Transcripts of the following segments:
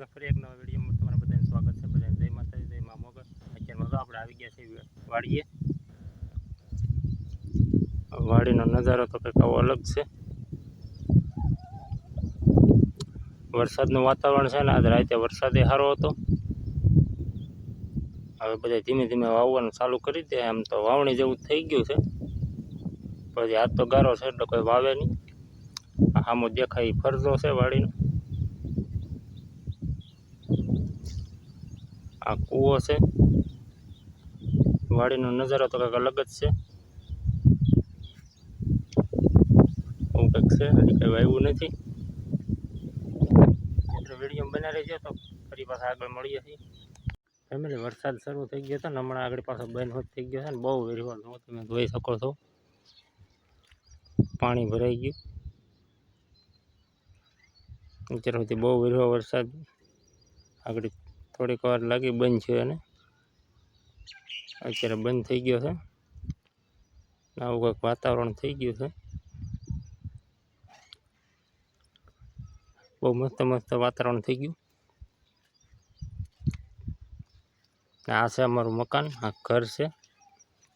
મિત્રો ફરી એક નવા વિડીયોમાં તમારા બધાને સ્વાગત છે. બધાને જય માતાજી, જય મા મોગર. અત્યારમાં તો આપણે આવી ગયા છે વાડીએ. વાડીનો નજારો તો કંઈક આવો અલગ છે. વરસાદનું વાતાવરણ છે ને, આજે રાતે વરસાદે સારો હતો. હવે બધા ધીમે ધીમે વાવવાનું ચાલુ કરી દે. એમ તો વાવણી જેવું થઈ ગયું છે. પછી હાથ તો ગારો છે, એટલે કોઈ વાવે નહીં. આમાં દેખાય ફરજો છે વાડીનો. આ કૂવો છે. વાડીનો નજારો તો કંઈક અલગ જ છે. એવું કંઈક છે, હજી કંઈ વાવ્યું નથી. મિત્રો વીડિયો બનાવી રહેજો તો ફરી પાછા આગળ મળીએ છીએ. ફેમિલી વરસાદ શરૂ થઈ ગયો હતો ને હમણાં આગળ પાછો બંધ હોત થઈ ગયો છે ને બહુ વેરવો જો તમે જોઈ શકો છો. પાણી ભરાઈ ગયું. અત્યાર સુધી બહુ વેરવા વરસાદ. આગળ થોડીક વાર લાગી બંધ છે અને અત્યારે બંધ થઈ ગયો છે. આવું કંઈક વાતાવરણ થઈ ગયું છે. બહુ મસ્ત મસ્ત વાતાવરણ થઈ ગયું. આ છે અમારું મકાન, આ ઘર છે.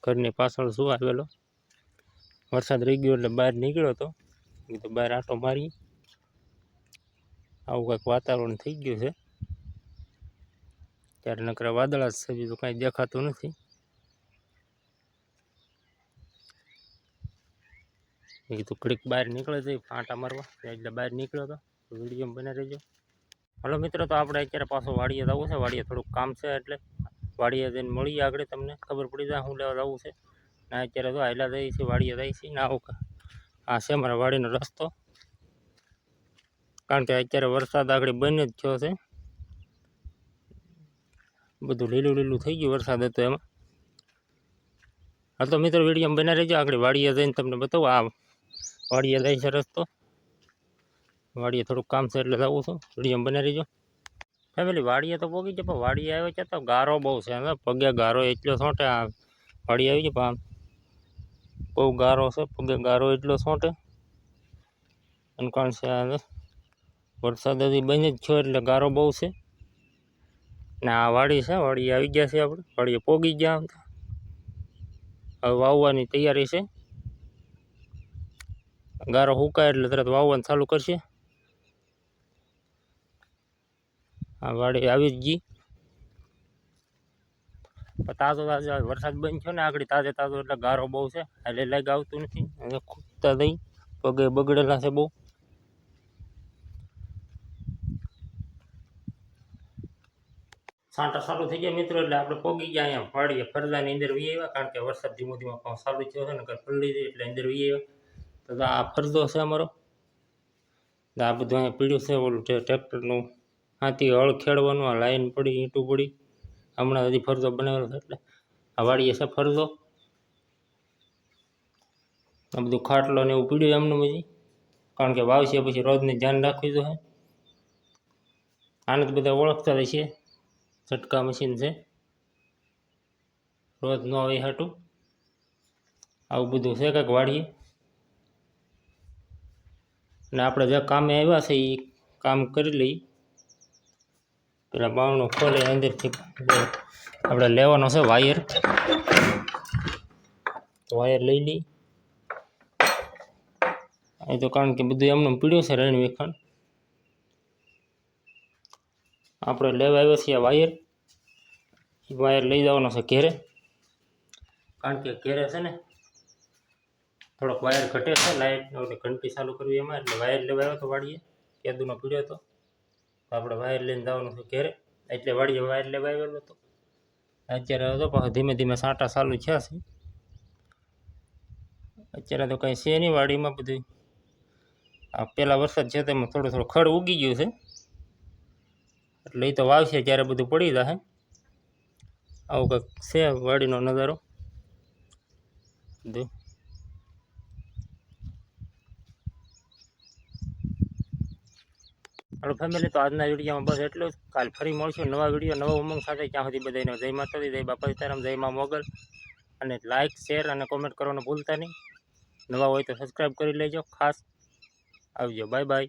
ઘરની પાછળ શું આવેલો? વરસાદ રહી ગયો એટલે બહાર નીકળ્યો હતો તો બહાર આંટો મારી. આવું કંઈક વાતાવરણ થઈ ગયું છે. ત્યારે નકરા વાદળા જ છે, બીજું કાંઈ દેખાતું નથી. મેં કીધું ઘડીક બહાર નીકળે છે પાંટા મારવા. એટલે બહાર નીકળ્યો હતો વીડિયો બનાવી રહેજો. હલો મિત્રો, તો આપણે અત્યારે પાછો વાડીએ જવું છે. વાડીએ થોડુંક કામ છે એટલે વાડીએ જઈને મળીએ આગળ તમને. ખબર પડી જાય શું લેવા જવું છે. ના, અત્યારે તો હાયલા જઈએ છીએ, વાડીએ જઈએ છીએ. ને આવું આ છે મારા વાડીનો રસ્તો. કારણ કે અત્યારે વરસાદ આગળ બંને જ થયો છે. બધું લીલું લીલું થઈ ગયું વરસાદ હતો એમાં. હા તો મિત્રો વીડિયો બના રહેજો. આગળ વાડીએ જઈને તમને બતાવું. આ વાડીએ જાય છે રસ્તો. વાડીએ થોડુંક કામ છે એટલે લાવું છું. વીડિયો બના રહેજો. ફેમિલી વાડીએ તો પોગી છે પણ વાડીએ આવ્યો છે તો ગારો બહુ છે. પગે ગારો એટલો છોંટે આ વાડી આવી છે પણ આમ બહુ ગારો છે. પગે ગારો એટલો સોંટે. અને કારણ છે વરસાદ હજી બની જ છો, એટલે ગારો બહુ છે. ને આ વાડી છે, વાડી આવી ગયા છે આપણે. વાડીએ પોગી ગયા આમ હવે વાવવાની તૈયારી છે. ગારો હુકાય એટલે તરત વાવવાનું ચાલુ કરશે. આ વાડી આવી જ ગઈ. તાજો તાજો વરસાદ બંધ થયો ને, આગળ તાજે તાજો એટલે ગારો બહુ છે. એટલે લગ આવતું નથી. ખૂટતા થઈ પગે બગડેલા છે બહુ. છાંટા ચાલુ થઈ ગયા મિત્રો, એટલે આપણે પોગી ગયા અહીંયા વાડીએ ફરદાની અંદર વી આવ્યા, કારણ કે વરસાદ ધીમો ધીમો પણ ચાલુ થયો છે ને, કંઈ જાય એટલે અંદર વી આવ્યા. તો તો આ ફરદો છે અમારો. આ બધું અહીંયા પીડ્યું છે, ઓલું ટ્રેક્ટરનું. હાથી હળ ખેડવાનું, આ લાઈન પડી, ઈંટું પડી. હમણાં હજી ફરદો બનાવેલો છે એટલે આ વાડીએ છે ફરદો આ બધું ખાટલો ને એવું પીડ્યું એમનું બધી કારણ કે વાવશે પછી રોજને ધ્યાન રાખવી જોઈએ. આને તો બધા ઓળખતા જ છે. ઝટકા મશીન છે રોજ ન આવે હાટું આવું બધું છે કંઈક વાડીએ અને આપણે જે કામે આવ્યા છે એ કામ કરી લઈએ પેલા બાવણું ખોલે અંદરથી આપણે લેવાનો છે વાયર વાયર લઈ લઈ અહીં તો કારણ કે બધું એમનું પીડ્યું છે રેણ આપણે લેવા આવ્યા છીએ વાયર. વાયર લઈ જવાનો છે ઘેરે. કારણ કે ઘેરે છે ને થોડોક વાયર ઘટે છે લાઇટ ઘંટી ચાલુ કરવી એમાં, એટલે વાયર લેવા આવ્યો તો વાળીએ. કેદુનો પીડ્યો હતો. આપણે વાયર લઈને જવાનું છે ઘેરે. એટલે વાડીએ વાયર લેવા આવેલો હતો. અત્યારે હતો પાછો ધીમે ધીમે સાંટા ચાલુ થયા છે. અત્યારે તો કંઈ છે નહીં વાડીમાં બધું આ પહેલાં વરસાદ છે તેમાં થોડું થોડું ખડ ઉગી ગયું છે. એ તો વાવશે ત્યારે બધું પડી જશે આવું કંઈક છે વાડીનો નજારો? બધું હાલો ફેમિલી તો આજના વિડીયોમાં બસ એટલું જ. કાલ ફરી મળશું નવા વીડિયો, નવા ઉમંગ સાથે. ત્યાં સુધી બધાને જય માતાજી, જય બાપા સીતારામ, જય મા મોગલ. અને લાઇક શેર અને કોમેન્ટ કરવાનું ભૂલતા નહીં. નવા હોય તો સબસ્ક્રાઈબ કરી લેજો. ખાસ. આવજો. Bye bye